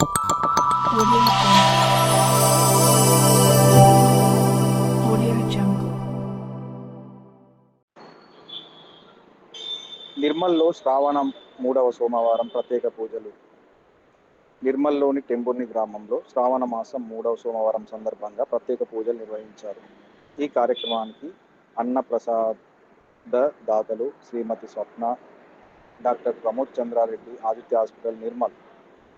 నిర్మల్లో శ్రావణం మూడవ సోమవారం ప్రత్యేక పూజలు. నిర్మల్లోని టెంబుర్ని గ్రామంలో శ్రావణ మాసం మూడవ సోమవారం సందర్భంగా ప్రత్యేక పూజలు నిర్వహించారు. ఈ కార్యక్రమానికి అన్నప్రసాద దాతలు శ్రీమతి స్వప్న డాక్టర్ ప్రమోద్ చంద్రారెడ్డి ఆదిత్య హాస్పిటల్ నిర్మల్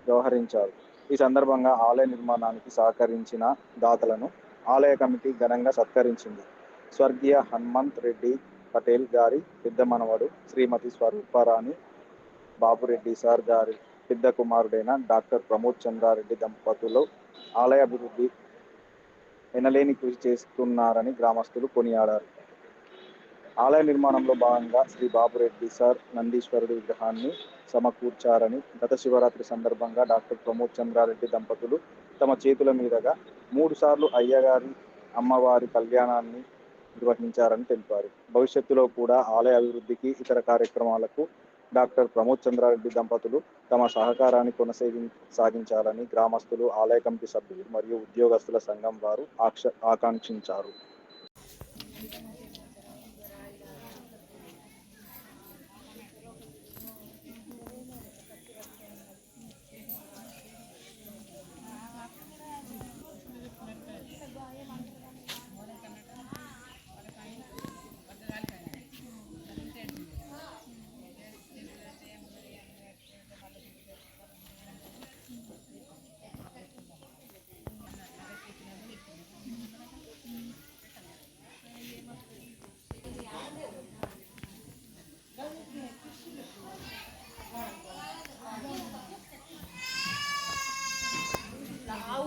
వ్యవహరించారు. ఈ సందర్భంగా ఆలయ నిర్మాణానికి సహకరించిన దాతలను ఆలయ కమిటీ ఘనంగా సత్కరించింది. స్వర్గీయ హనుమంత్ రెడ్డి పటేల్ గారి పెద్ద మనవడు శ్రీమతి స్వరూపారాణి బాబురెడ్డి సార్ గారి పెద్ద కుమారుడైన డాక్టర్ ప్రమోద్ చంద్రారెడ్డి దంపతులు ఆలయ అభివృద్ధి ఎనలేని కృషి చేస్తున్నారని గ్రామస్తులు కొనియాడారు. ఆలయ నిర్మాణంలో భాగంగా శ్రీ బాబురెడ్డి సార్ నందీశ్వరుడి విగ్రహాన్ని సమకూర్చారని గత శివరాత్రి సందర్భంగా డాక్టర్ ప్రమోద్ చంద్రారెడ్డి దంపతులు తమ చేతుల మీదుగా మూడు సార్లు అయ్యగారి అమ్మవారి కళ్యాణాన్ని నిర్వహించారని తెలిపారు. భవిష్యత్తులో కూడా ఆలయ అభివృద్ధికి ఇతర కార్యక్రమాలకు డాక్టర్ ప్రమోద్ చంద్రారెడ్డి దంపతులు తమ సహకారాన్ని కొనసాగి సాగించాలని గ్రామస్తులు ఆలయ కమిటీ సభ్యులు మరియు ఉద్యోగస్తుల సంఘం వారు ఆక్ష ఆకాంక్షించారు.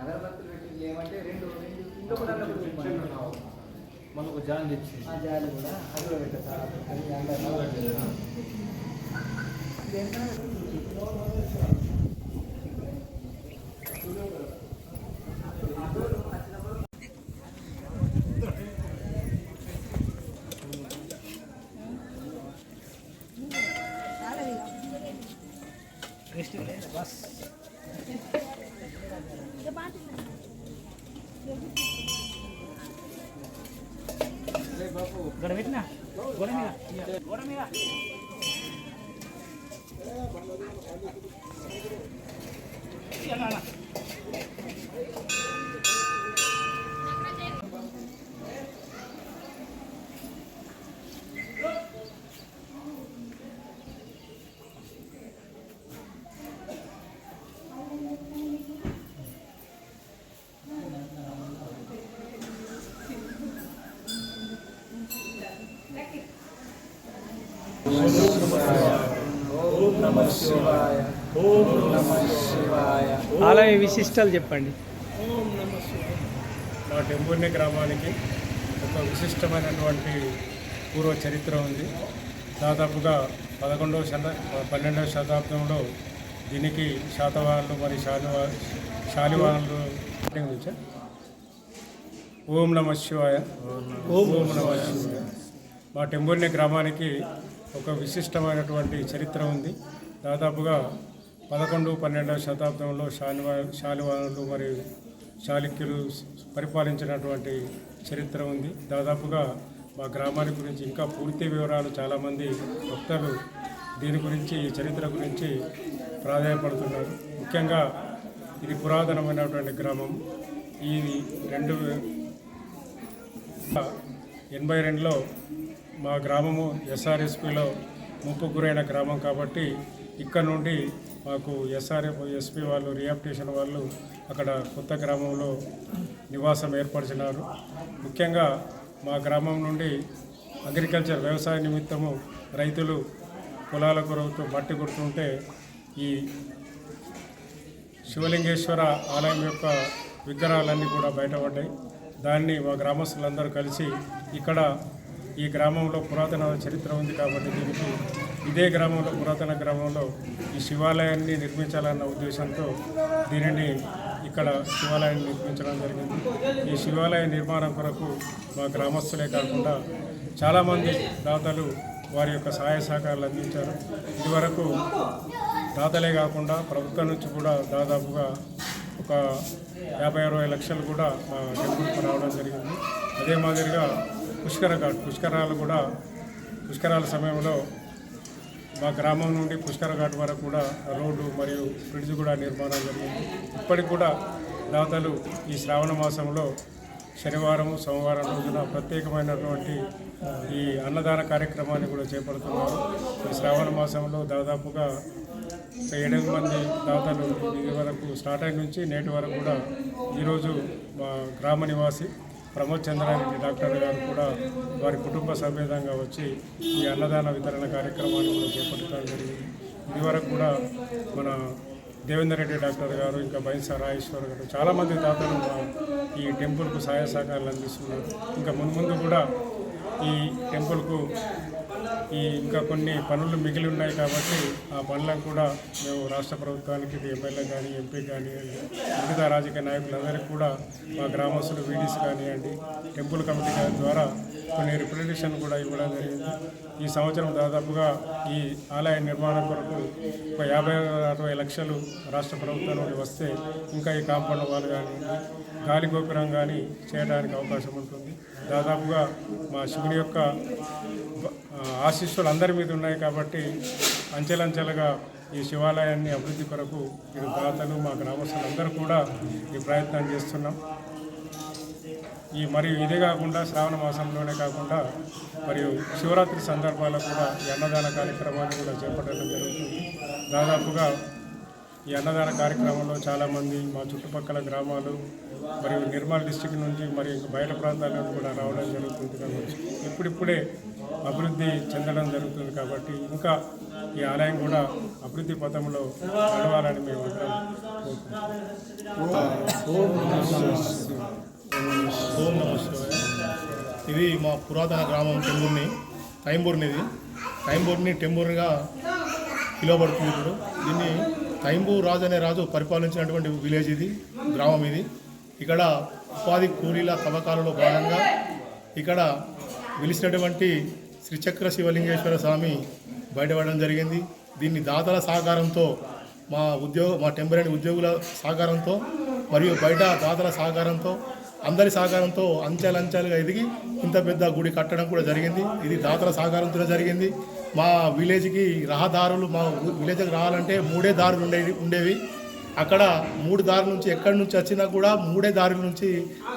అగరబత్తులు పెట్టి ఏమంటే రెండు రెండు మనకు జాన్ తెచ్చి ఆ జాలి కూడా అది కూడా పెట్టారు అది అందరూ Thank you. ఆలయ విశిష్టాలు చెప్పండి. మా టెంపుర్ని గ్రామానికి ఒక విశిష్టమైనటువంటి పూర్వ చరిత్ర ఉంది. దాదాపుగా పదకొండవ శత పన్నెండవ శతాబ్దంలో దీనికి శాతవాహనులు మరి శాలివా శాలివాహనులు? ఓం నమ శివాయ. ఓం నమ శివాయ. మా టెంబూర్ని గ్రామానికి ఒక విశిష్టమైనటువంటి చరిత్ర ఉంది. దాదాపుగా పదకొండు పన్నెండవ శతాబ్దంలో శాలివా శాలివాహనులు మరియు చాళుక్యులు పరిపాలించినటువంటి చరిత్ర ఉంది. దాదాపుగా మా గ్రామాన్ని గురించి ఇంకా పూర్తి వివరాలు చాలామంది భక్తులు దీని గురించి ఈ చరిత్ర గురించి ప్రాధాన్యపడుతున్నారు ముఖ్యంగా ఇది పురాతనమైనటువంటి గ్రామం. ఈ రెండు ఎనభై రెండులో మా గ్రామము ఎస్ఆర్ఎస్పిలో ముప్పు గురైన గ్రామం కాబట్టి ఇక్కడ నుండి మాకు ఎస్ఆర్ఎఫ్ ఎస్పీ వాళ్ళు రియాప్టేషన్ వాళ్ళు అక్కడ కొత్త గ్రామంలో నివాసం ఏర్పరిచినారు. ముఖ్యంగా మా గ్రామం నుండి అగ్రికల్చర్ వ్యవసాయ నిమిత్తము రైతులు పొలాల కొరవుతూ మట్టి కొడుతుంటే ఈ శివలింగేశ్వర ఆలయం యొక్క విగ్రహాలన్నీ కూడా బయటపడ్డాయి. దాన్ని మా గ్రామస్తులందరూ కలిసి ఇక్కడ ఈ గ్రామంలో పురాతన చరిత్ర ఉంది కాబట్టి దీనికి ఇదే గ్రామంలో పురాతన గ్రామంలో ఈ శివాలయాన్ని నిర్మించాలన్న ఉద్దేశంతో దీనిని ఇక్కడ శివాలయాన్ని నిర్మించడం జరిగింది. ఈ శివాలయ నిర్మాణం కొరకు మా గ్రామస్తులే కాకుండా చాలామంది దాతలు వారి యొక్క సహాయ సహకారాలు అందించారు. ఇదివరకు దాతలే కాకుండా ప్రభుత్వం నుంచి కూడా దాదాపుగా ఒక యాభై అరవై లక్షలు కూడా టెంపుల్కి రావడం జరిగింది. అదే మాదిరిగా పుష్కర ఘాట్ పుష్కరాలు కూడా పుష్కరాల సమయంలో మా గ్రామం నుండి పుష్కర ఘాట్ వరకు కూడా రోడ్డు మరియు బ్రిడ్జ్ కూడా నిర్మాణం జరిగింది. ఇప్పటికి కూడా దాతలు ఈ శ్రావణ మాసంలో శనివారం సోమవారం రోజున ప్రత్యేకమైనటువంటి ఈ అన్నదాన కార్యక్రమాన్ని కూడా చేపడుతున్నారు. ఈ శ్రావణ మాసంలో దాదాపుగా ఏడెనిమిది మంది దాతలు ఇది వరకు స్టార్ట్ అయిన నుంచి నేటి వరకు కూడా ఈరోజు మా గ్రామ నివాసి ప్రమోద్ చంద్రారెడ్డి డాక్టర్ గారు కూడా వారి కుటుంబ సమేతంగా వచ్చి ఈ అన్నదాన వితరణ కార్యక్రమాన్ని కూడా చేపట్టడం జరిగింది. ఇదివరకు కూడా మన దేవేందర్ రెడ్డి డాక్టర్ గారు ఇంకా బైన్సా రాజేశ్వర్ గారు చాలామంది దాతలు ఈ టెంపుల్కు సహాయ సహకారాలు అందిస్తున్నారు. ఇంకా ముందు ముందు కూడా ఈ టెంపుల్కు ఈ ఇంకా కొన్ని పనులు మిగిలి ఉన్నాయి కాబట్టి ఆ పనులను కూడా మేము రాష్ట్ర ప్రభుత్వానికి ఎమ్మెల్యే కానీ ఎంపీ కానీ మిగతా రాజకీయ నాయకులందరికీ కూడా మా గ్రామస్తులు వీడీస్ కానివ్వండి టెంపుల్ కమిటీ గారి ద్వారా కొన్ని రిప్రజెంటేషన్ కూడా ఇవ్వడం జరిగింది. ఈ సంవత్సరం దాదాపుగా ఈ ఆలయ నిర్మాణం కొరకు ఒక యాభై అరవై లక్షలు రాష్ట్ర ప్రభుత్వం నుండి వస్తే ఇంకా ఈ కాంపౌండ్ వాళ్ళు కానివ్వండి గాలి గోపురం కానీ చేయడానికి అవకాశం ఉంటుంది. దాదాపుగా మా శివుని యొక్క ఆశీస్సులు అందరి మీద ఉన్నాయి కాబట్టి అంచెలంచెలుగా ఈ శివాలయాన్ని అభివృద్ధి కొరకు ఇరు దాతలు మా గ్రామస్తులందరూ కూడా ఈ ప్రయత్నం చేస్తున్నాం. ఈ మరియు ఇదే కాకుండా శ్రావణ మాసంలోనే కాకుండా మరియు శివరాత్రి సందర్భాల్లో కూడా ఈ అన్నదాన కార్యక్రమాన్ని కూడా చేపట్టడం జరుగుతుంది. దాదాపుగా ఈ అన్నదాన కార్యక్రమంలో చాలామంది మా చుట్టుపక్కల గ్రామాలు మరియు నిర్మల్ డిస్టిక్ నుంచి మరియు ఇంకా బయట ప్రాంతాల నుండి కూడా రావడం జరుగుతుంది. కాబట్టి ఇప్పుడిప్పుడే అభివృద్ధి చెందడం జరుగుతుంది కాబట్టి ఇంకా ఈ ఆలయం కూడా అభివృద్ధి పథంలో నడవాలని మేము అందరం ఇది మా పురాతన గ్రామం టెంబూర్ని టైంబూర్నిది. టైంబూర్ని టెంబూర్నిగా పిలువబడుతుంది ఇప్పుడు. దీన్ని టైంబూర్ రాజు అనే రాజు పరిపాలించినటువంటి విలేజ్ ఇది గ్రామం ఇది. ఇక్కడ ఉపాధి కూలీల తవ్వకాలలో భాగంగా ఇక్కడ వెలిసినటువంటి శ్రీచక్ర శివలింగేశ్వర స్వామి బయటపడడం జరిగింది. దీన్ని దాతల సహకారంతో మా ఉద్యోగ మా టెంపరీ ఉద్యోగుల సహకారంతో మరియు బయట దాతల సహకారంతో అందరి సహకారంతో అంచెలంచెలుగా ఎదిగి ఇంత పెద్ద గుడి కట్టడం కూడా జరిగింది. ఇది దాతల సహకారంతో జరిగింది. మా విలేజ్కి రహదారులు మా విలేజ్కి రావాలంటే మూడే దారులు ఉండేవి ఉండేవి. అక్కడ మూడు దారి నుంచి ఎక్కడి నుంచి వచ్చినా కూడా మూడే దారుల నుంచి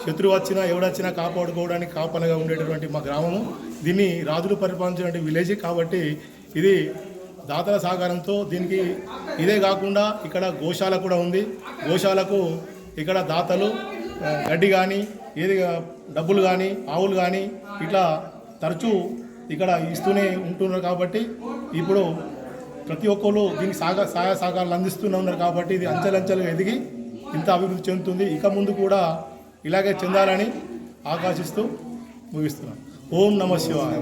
శత్రువు వచ్చినా ఎవడొచ్చినా కాపాడుకోవడానికి కాపలగా ఉండేటటువంటి మా గ్రామము. దీన్ని రాజులు పరిపాలించినటువంటి విలేజ్ కాబట్టి ఇది దాతల సహకారంతో దీనికి ఇదే కాకుండా ఇక్కడ గోశాల కూడా ఉంది. గోశాలకు ఇక్కడ దాతలు గడ్డి కానీ ఏది డబ్బులు కానీ ఆవులు కానీ ఇట్లా తరచూ ఇక్కడ ఇస్తూనే ఉంటున్నారు కాబట్టి ఇప్పుడు ప్రతి ఒక్కరు దీనికి సాగ సహాయ సహకారాలు అందిస్తూనే ఉన్నారు కాబట్టి ఇది అంచెలంచెలుగా ఎదిగి ఇంత అభివృద్ధి చెందుతుంది. ఇక ముందు కూడా ఇలాగే చెందాలని ఆకాశిస్తూ ముగిస్తున్నాను ఓం నమ శివాయ.